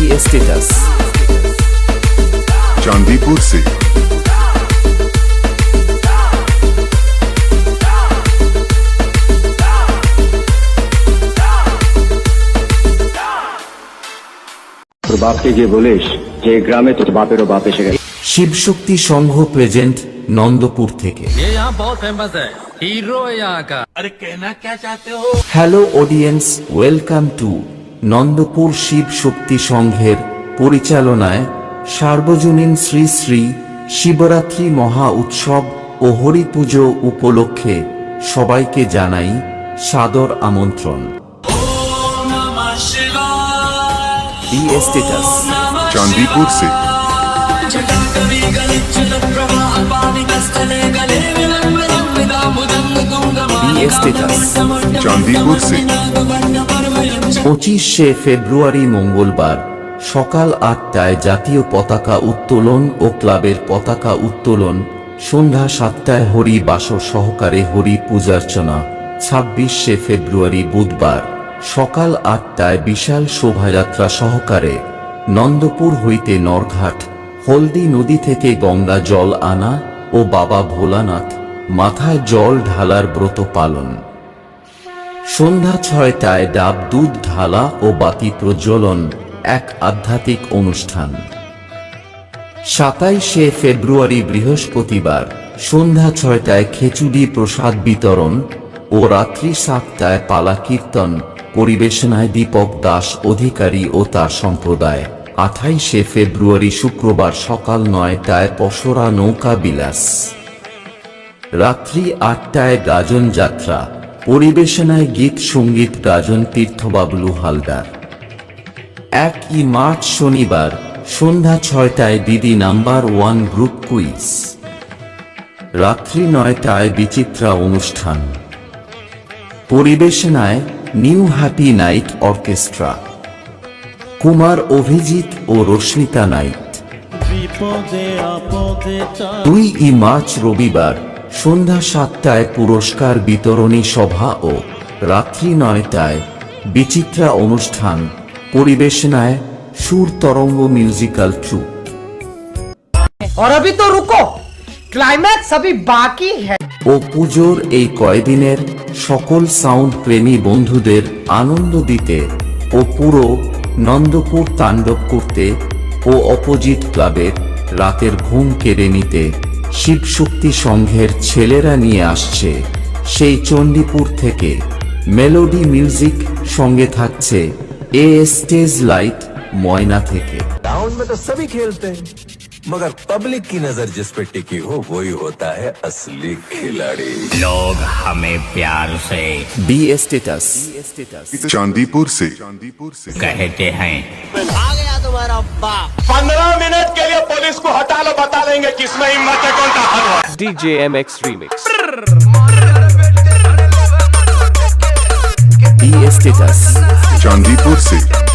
B status Chandipur से তোর বাপকে গিয়ে বলিস যে এই গ্রামে তোর বাপেরও বাপ এসে গেছে শিবশক্তি সংঘ প্রেজেন্ট নন্দপুর থেকে ये यहाँ बहुत फेमस है हीरो है यहाँ का अरे कहना क्या चाहते हो hello audience welcome two Nandapur Shiv Shakti সংঘের পরিচালনায় সার্বজনীন শ্রী শ্রী শিবরাত্রি মহা উৎসব ও হরি পুজো উপলক্ষে সবাইকে জানাই সাদর আমন্ত্রণ। চাঁদিপুর সে চাঁদিপুর পঁচিশে ফেব্রুয়ারি মঙ্গলবার, সকাল আটটায় জাতীয় পতাকা উত্তোলন ও ক্লাবের পতাকা উত্তোলন, সন্ধ্যা সাতটায় হরি বাস সহকারে হরি পূজার্চনা, ছাব্বিশে ফেব্রুয়ারি বুধবার, সকাল আটটায় বিশাল শোভাযাত্রা সহকারে, নন্দপুর হইতে নরঘাট, হলদি নদী থেকে গঙ্গা জল আনা ও বাবা ভোলানাথ, মাথায় জল ঢালার ব্রত পালন। সন্ধ্যা ছয়টায় ডাব, দুধ, ঢালা ও বাতি প্রজ্বলন এক আধ্যাত্মিক অনুষ্ঠান। সাতাইশে ফেব্রুয়ারি বৃহস্পতিবার সন্ধ্যা ছয়টায় খেচুড়ি প্রসাদ বিতরণ ও রাত্রি সাতটায় পালা কীর্তন পরিবেশনায় দীপক দাস অধিকারী ও তার সম্প্রদায়। আঠাইশে ফেব্রুয়ারি শুক্রবার সকাল নয়টায় পসরা নৌকা বিলাস। রাত্রি আটটায় গাজন যাত্রা পরিবেশনায় গীত সংগীত গাজন তীর্থবাবলু হালদার। একই মার্চ শনিবার সন্ধ্যা ছয়টায় দিদি নাম্বার ওয়ান গ্রুপ কুইজ। রাত্রি নয়টায় বিচিত্রা অনুষ্ঠান। পরিবেশনায় new happy night orchestra. Kumar Abhijit ও রশ্মিতা নাইট। দুই ই মার্চ রবিবার সন্ধ্যা সাতটায় পুরস্কার বিতরণী সভা ও রাত্রি নয়টায় বিচিত্রা অনুষ্ঠান পরিবেশনায় সুর তরঙ্গ মিউজিক্যাল ট্রুপ और अभी तो रुको क्लाइमैक्स अभी बाकी है ও পুজোর এই কয়দিনের সকল সাউন্ড প্রেমী বন্ধুদের আনন্দ দিতে ও পুরো নন্দপুর তাণ্ডব করতে ও অপোজিট ক্লাবের রাতের ঘুম কেড়ে নিতে শিবশক্তি সংঘের ছেলেরা নিয়ে আসছে সেই চণ্ডীপুর থেকে মেলোডি মিউজিক সঙ্গে থাকছে এ স্টেজ লাইট ময়না থেকে ग्राउंड में तो सभी खेलते हैं मगर पब्लिक की नजर जिस पे टिकी हो वही होता है असली खिलाड़ी लोग हमें प्यार से বি স্টেটাস चांदीपुर से चांदीपुर से तुम्हारा बाप। पंद्रह मिनट के लिए पुलिस को हटा लो बता लेंगे किसमें हिम्मत है कौन सा D J M X remix status Chandipur ऐसी